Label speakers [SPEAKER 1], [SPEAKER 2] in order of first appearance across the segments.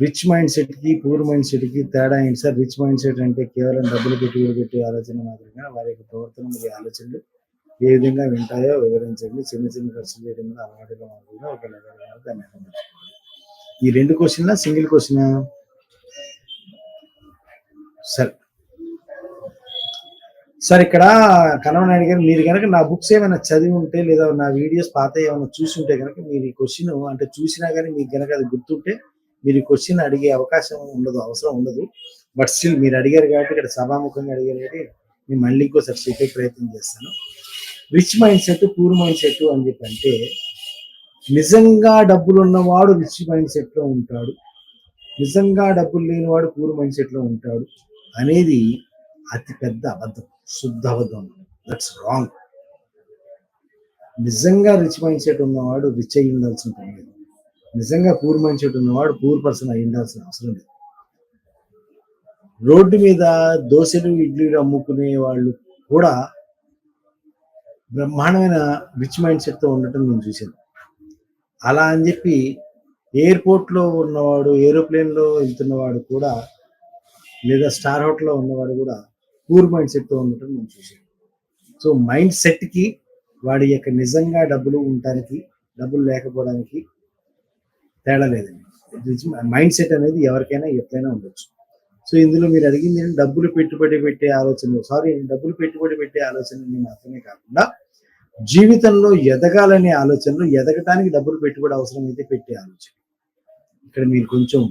[SPEAKER 1] Rich mind సెట్కి poor mind సెట్కి తేడా ఏంటి సార్? రిచ్ మైండ్ సెట్ అంటే కేవలం డబ్బులు పెట్టుబడి పెట్టే ఆలోచన మాత్రమే. వారి యొక్క ప్రవర్తన మరియు ఆలోచనలు ఏ విధంగా వింటాయో వివరించండి. చిన్న చిన్న ఖర్చులు చేయడం మీద అలవాటుగా మాత్రమే ఒక నెల ఈ రెండు క్వశ్చన్లా? Single question? సరే. సార్ ఇక్కడ కనవనాయుడు గారు మీరు కనుక నా బుక్స్ ఏమైనా చదివి ఉంటే లేదా నా వీడియోస్ పాత ఏమైనా చూసి ఉంటే కనుక మీరు ఈ క్వశ్చన్ అంటే చూసినా కానీ మీకు కనుక అది గుర్తుంటే మీరు క్వశ్చన్ అడిగే అవకాశం ఉండదు అవసరం ఉండదు. బట్ స్టిల్ మీరు అడిగారు కాబట్టి ఇక్కడ సభాముఖంగా అడిగారు కాబట్టి నేను మళ్ళీ ఇంకోసారి చెప్పే ప్రయత్నం చేస్తాను. Rich mind set poor mind set అని చెప్పి అంటే నిజంగా డబ్బులు ఉన్నవాడు రిచ్ మైండ్ సెట్లో ఉంటాడు. నిజంగా డబ్బులు లేనివాడు పూర్ మైండ్ సెట్లో ఉంటాడు. అనేది అతి పెద్ద అబద్ధం శుద్ధ అబద్ధం. దట్స్ రాంగ్ నిజంగా రిచ్ మైండ్ సెట్ ఉన్నవాడు రిచ్ అయి ఉండాల్సి ఉంటుంది. లేదు నిజంగా పూర్ మైండ్ సెట్ ఉన్నవాడు పూర్ పర్సన్ అయి ఉండాల్సిన అవసరం లేదు. రోడ్డు మీద దోశలు ఇడ్లీలు అమ్ముకునే వాళ్ళు కూడా బ్రహ్మాండమైన రిచ్ మైండ్ సెట్తో ఉండటం నేను చూశాను. అలా అని చెప్పి ఎయిర్పోర్ట్లో ఉన్నవాడు ఏరోప్లేన్లో వెళ్తున్నవాడు కూడా లేదా స్టార్ హోటల్లో ఉన్నవాడు కూడా పూర్ మైండ్ సెట్తో ఉండటం నేను చూశాను. సో మైండ్ సెట్కి వాడి యొక్క నిజంగా డబ్బులు ఉండటానికి డబ్బులు లేకపోవడానికి తేడా లేదండి. మైండ్ సెట్ అనేది ఎవరికైనా ఎట్లయినా ఉండొచ్చు. సో ఇందులో మీరు అడిగింది ఏంటంటే డబ్బులు పెట్టుబడి పెట్టే ఆలోచనలు. సారీ డబ్బులు పెట్టుబడి పెట్టే ఆలోచనలు మాత్రమే కాకుండా జీవితంలో ఎదగాలనే ఆలోచనలు ఎదగటానికి డబ్బులు పెట్టుబడి అవసరం అయితే పెట్టే ఆలోచన. ఇక్కడ మీరు కొంచెం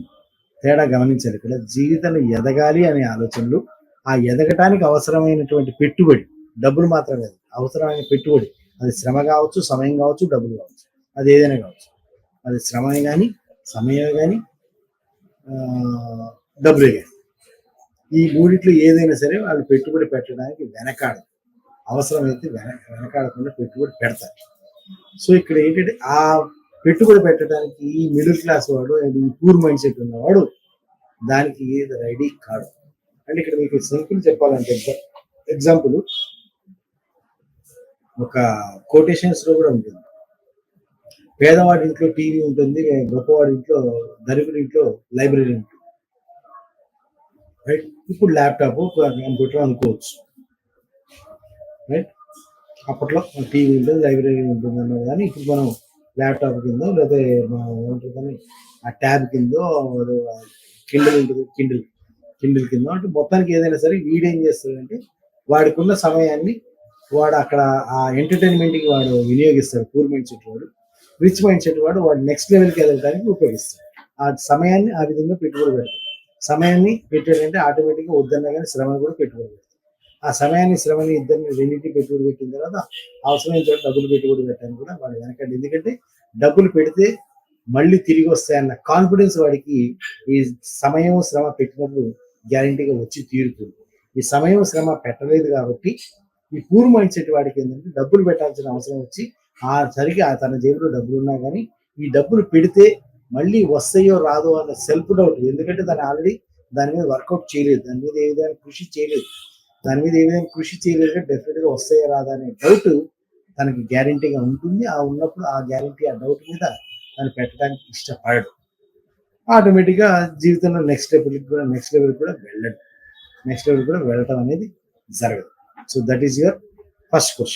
[SPEAKER 1] తేడా గమనించారు ఇక్కడ జీవితంలో ఎదగాలి అనే ఆలోచనలు ఆ ఎదగటానికి అవసరమైనటువంటి పెట్టుబడి డబ్బులు మాత్రమే కాదు అవసరమైన పెట్టుబడి. అది శ్రమ కావచ్చు సమయం కావచ్చు డబ్బులు కావచ్చు. అది ఏదైనా కావచ్చు. అది శ్రమే కానీ సమయమే కానీ డబ్బులే కానీ ఈ మూడిట్లో ఏదైనా సరే వాళ్ళు పెట్టుబడి పెట్టడానికి వెనకాడదు అవసరమైతే వెన వెనకాడకుండా పెట్టుబడి పెడతారు. సో ఇక్కడ ఏంటంటే ఆ పెట్టుబడి పెట్టడానికి ఈ మిడిల్ క్లాస్ వాడు అండ్ ఈ పూర్ మైండ్ సెట్ ఉన్నవాడు దానికి రెడీ కాడు. అంటే ఇక్కడ మీకు సింపుల్ చెప్పాలంటే ఎగ్జాంపుల్ ఒక కోటేషన్స్లో కూడా ఉంటుంది. పేదవాడి ఇంట్లో టీవీ ఉంటుంది గొప్పవాడి ఇంట్లో దరిద్రుడి ఇంట్లో లైబ్రరీ ఉంటుంది. రైట్ ఇప్పుడు ల్యాప్టాప్ కంప్యూటర్ అనుకోవచ్చు. రైట్ అప్పట్లో టీవీ ఉంటుంది లైబ్రరీ ఉంటుంది అన్నారు కానీ ఇప్పుడు మనం ల్యాప్టాప్ కింద లేదా కానీ ఆ ట్యాబ్ కింద కిండిల్ ఉంటుంది కిండిల్ కిండిల్ కింద అంటే మొత్తానికి ఏదైనా సరే వీడేం చేస్తాడంటే వాడికి ఉన్న సమయాన్ని వాడు అక్కడ ఆ ఎంటర్టైన్మెంట్కి వాడు వినియోగిస్తాడు పూర్మెంట్ వాడు రిచ్ మైండ్ సెట్ వాడు వాడు నెక్స్ట్ లెవెల్కి వెళ్ళడానికి ఉపయోగిస్తాడు. ఆ సమయాన్ని ఆ విధంగా పెట్టుబడి పెడతాడు. సమయాన్ని పెట్టాడంటే ఆటోమేటిక్గా వద్దన్నా కానీ శ్రమను కూడా పెట్టుబడి పెడతాడు. ఆ సమయాన్ని శ్రమని ఇద్దరిని రెండింటికి పెట్టుబడి పెట్టిన తర్వాత అవసరమైన చోట డబ్బులు పెట్టుబడి పెట్టాను కూడా వాడు వెనకండి ఎందుకంటే డబ్బులు పెడితే మళ్ళీ తిరిగి వస్తాయన్న కాన్ఫిడెన్స్ వాడికి ఈ సమయం శ్రమ పెట్టినప్పుడు గ్యారంటీగా వచ్చి తీరుతుంది. ఈ సమయం శ్రమ పెట్టలేదు కాబట్టి ఈ పూర్ మైండ్ సెట్ వాడికి ఏంటంటే డబ్బులు పెట్టాల్సిన అవసరం వచ్చి ఆ సరిగా తన జేబులో డబ్బులు ఉన్నా కానీ ఈ డబ్బులు పెడితే మళ్ళీ వస్తాయో రాదో అన్న సెల్ఫ్ డౌట్ ఎందుకంటే దాన్ని ఆల్రెడీ దాని మీద వర్కౌట్ చేయలేదు. దాని మీద ఏ విధంగా కృషి చేయలేదు. దాని మీద ఏ విధంగా కృషి చేయలేదు డెఫినెట్గా వస్తాయో రాదా అనే డౌట్ తనకి గ్యారంటీగా ఉంటుంది. ఆ ఉన్నప్పుడు ఆ గ్యారంటీ ఆ డౌట్ మీద తను పెట్టడానికి ఇష్టపడడు. ఆటోమేటిక్గా జీవితంలో నెక్స్ట్ లెవెల్కి కూడా నెక్స్ట్ లెవెల్ కూడా వెళ్ళడు. నెక్స్ట్ లెవెల్ కూడా వెళ్ళటం అనేది జరగదు. So that is your first question